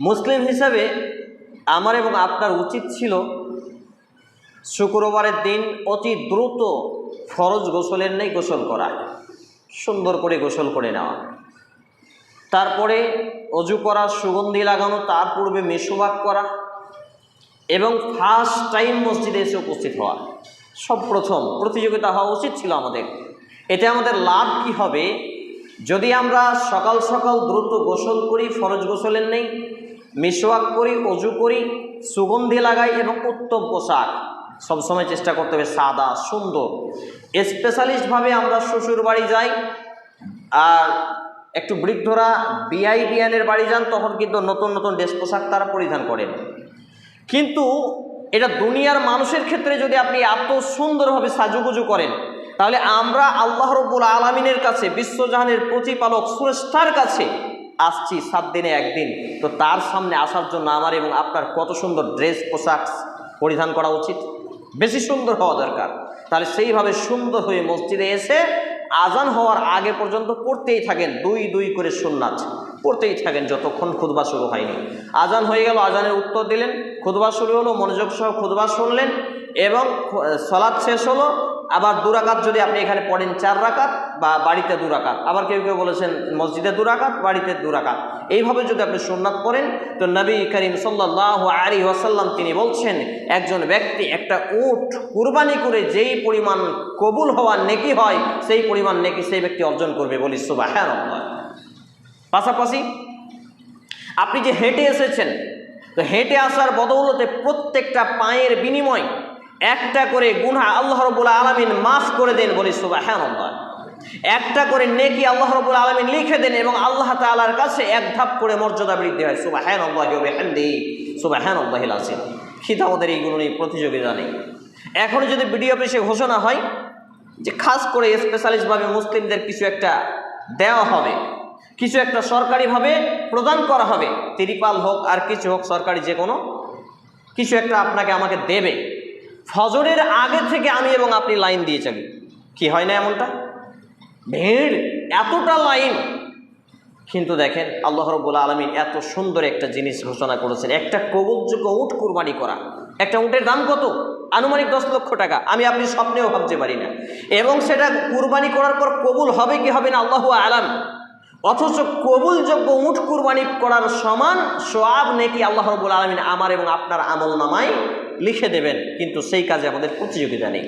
মুসলিম হিসাবে আমার এবং আপনার উচিত ছিল শুক্রবারের দিন অতি দ্রুত ফরজ গোসলের নেই গোসল করা, সুন্দর করে গোসল করে নেওয়া। তারপরে অজু করা, সুগন্ধি লাগানো, তার পূর্বে মেসোবাক করা এবং ফার্স্ট টাইম মসজিদে এসে উপস্থিত হওয়া, সব প্রথম প্রতিযোগিতা হওয়া উচিত ছিল আমাদের। এতে আমাদের লাভ কি হবে? যদি আমরা সকাল সকাল দ্রুত গোসল করি, ফরজ গোসলের নেই মিসওয়াক করি, অজু করি, সুগন্ধি লাগাই এবং উত্তম পোশাক। সবসময় চেষ্টা করতে হবে সাদা, সুন্দর। স্পেশালিস্টভাবে আমরা শ্বশুর বাড়ি যাই আর একটু বৃদ্ধরা বিআই বিয়ানের বাড়ি যান, তখন কিন্তু নতুন নতুন ড্রেস পোশাক তারা পরিধান করেন। কিন্তু এটা দুনিয়ার মানুষের ক্ষেত্রে যদি আপনি এত সুন্দরভাবে সাজুগুজু করেন, তাহলে আমরা আল্লাহ রব্বুল আলমিনের কাছে, বিশ্বজাহানের প্রতিপালক সুরেষ্ঠার কাছে আসছি সাত দিনে একদিন। তো তার সামনে আসার জন্য আমার এবং আপনার কত সুন্দর ড্রেস, পোশাক পরিধান করা উচিত? বেশি সুন্দর হওয়া দরকার। তাহলে সেইভাবে সুন্দর হয়ে মসজিদে এসে আজান হওয়ার আগে পর্যন্ত পড়তেই থাকেন, দুই দুই করে সুন্নাত। পড়তেই থাকেন যতক্ষণ খুদবা শুরু হয়নি। আজান হয়ে গেল, আজানের উত্তর দিলেন খুদবা শুরু হলো, মনোযোগ সহ খুদবা শুনলেন এবং সলাদ শেষ হলো আবার দুরাকাত যদি আপনি এখানে পড়েন চার রাকাত বা বাড়িতে দুরাকাত আবার কেউ কেউ বলেছেন মসজিদে দুরাকাত বাড়িতে দুরাকাত এইভাবে যদি আপনি সুন্নাত পড়েন, তো নবী করিম সাল্লাহ আলী ওয়াসাল্লাম তিনি বলছেন, একজন ব্যক্তি একটা উট কুরবানি করে যেই পরিমাণ কবুল হওয়ার নেকি হয়, সেই পরিমাণ নেকি সেই ব্যক্তি অর্জন করবে বলি সুবাহ পাশাপাশি আপনি যে হেঁটে এসেছেন, তো হেঁটে আসার বদৌলতে প্রত্যেকটা পায়ের বিনিময় একটা করে গুনা আল্লাহ রবুল্লা আলমিন মাফ করে দেন বলি সুবাহ একটা করে নেকি আল্লাহ রবুল আলমিন লিখে দেন এবং আল্লাহ তালার কাছে এক ধাপ করে মর্যাদা বৃদ্ধি হয়। সুবাহ হ্যান আল্লাহ সুবাহ হ্যান আল্লাহ আসিন খিতা আমাদের এইগুলো নিয়ে প্রতিযোগিতা নেই। এখন যদি বিডিও অফিসে ঘোষণা হয় যে খাস করে স্পেশালিস্টভাবে মুসলিমদের কিছু একটা দেওয়া হবে, কিছু একটা সরকারিভাবে প্রদান করা হবে, তিরিপাল হোক আর কিছু হোক সরকারি যে কোনো কিছু একটা আপনাকে আমাকে দেবে। ফজরের আগে থেকে আমি এবং আপনি লাইন দিয়ে চলি কি হয় না এমনটা? ভিড়, এতটা লাইন। কিন্তু দেখেন, আল্লাহ রব্বুল আলমিন এত সুন্দর একটা জিনিস ঘোষণা করেছেন। একটা কবুলযোগ্য উঠ কুরবানি করা। একটা উটের দাম কত? আনুমানিক দশ লক্ষ টাকা। আমি আপনি স্বপ্নেও ভাবতে পারি না। এবং সেটা কুরবানি করার পর কবুল হবে কি হবে না, আল্লাহ আলাম। অথচ কবুলযোগ্য উঠ কুরবানি করার সমান সোয়াব নেকি আল্লাহ রবুল আলমিন আমার এবং আপনার আমল নামায় লিখে দেবেন কিন্তু সেই কাজে আমাদের প্রতিযোগিতা নেই।